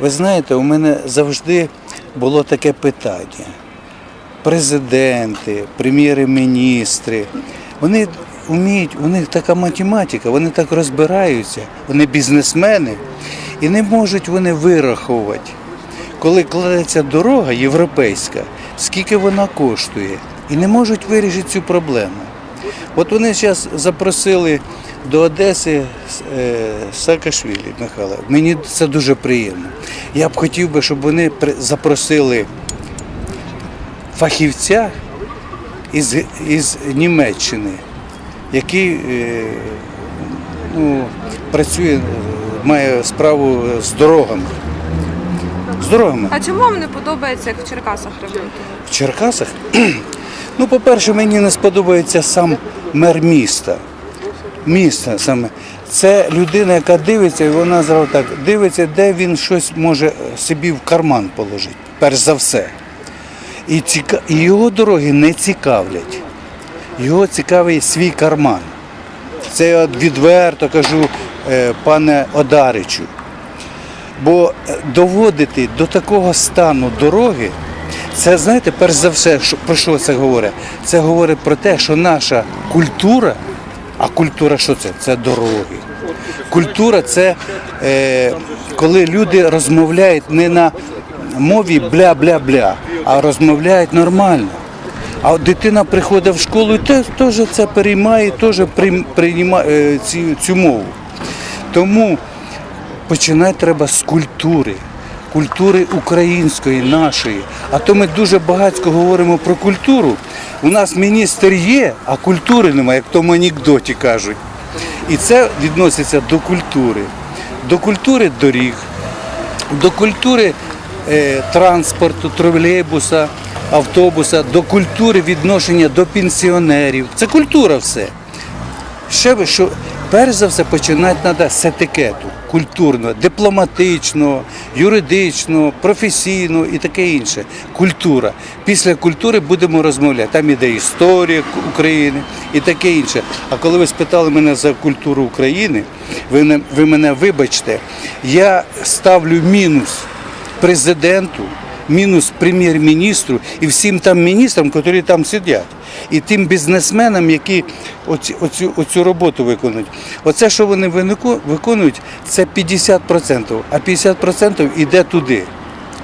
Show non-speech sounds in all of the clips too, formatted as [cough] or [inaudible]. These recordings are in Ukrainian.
Ви знаєте, у мене завжди було таке питання. Президенти, прем'єри-міністри, вони вміють, у них така математика, вони так розбираються, вони бізнесмени, і не можуть вони вирахувати, коли кладеться дорога європейська, скільки вона коштує, і не можуть вирішити цю проблему. От вони зараз запросили до Одеси е, Саакашвілі Михайла. Мені це дуже приємно. Я б хотів би, щоб вони запросили фахівця із, із Німеччини, який е, ну, працює, має справу з дорогами. З дорогами. А чому вам не подобається, як в Черкасах ремонтують? В Черкасах? [clears throat] Ну, по-перше, мені не сподобається сам мер міста. Міста саме. Це людина, яка дивиться, і вона зразу так дивиться, де він щось може собі в карман положити, перш за все. І, ціка... і його дороги не цікавлять. Його цікавий свій карман. Це я відверто кажу е, пане Одаричу. Бо е, доводити до такого стану дороги, це знаєте, перш за все, про що це говорить? Це говорить про те, що наша культура, а культура що це? Це дороги. Культура це е, коли люди розмовляють не на мові бля-бля-бля, а розмовляють нормально. А дитина приходить в школу і теж це переймає, теж приймає е, цю, цю мову. Тому починати треба з культури, культури української, нашої. А то ми дуже багатько говоримо про культуру. У нас міністр є, а культури немає, як в тому анекдоті кажуть. І це відноситься до культури. До культури доріг, до культури е, транспорту, тролейбуса, автобуса, до культури відношення до пенсіонерів. Це культура все. Ще що перш за все починати треба з етикету культурного, дипломатичного, юридичного, професійного і таке інше. Культура. Після культури будемо розмовляти. Там іде історія України і таке інше. А коли ви спитали мене за культуру України, ви, не- ви мене вибачте, я ставлю мінус президенту, мінус прем'єр-міністру і всім там міністрам, які там сидять, і тим бізнесменам, які оці, оцю, оцю роботу виконують. Оце, що вони виконують, це 50%, а 50% йде туди,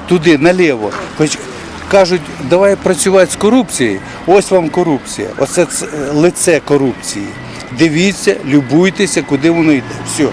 туди, наліво. Хоч кажуть, давай працювати з корупцією. Ось вам корупція. Оце лице корупції. Дивіться, любуйтеся, куди воно йде. Все.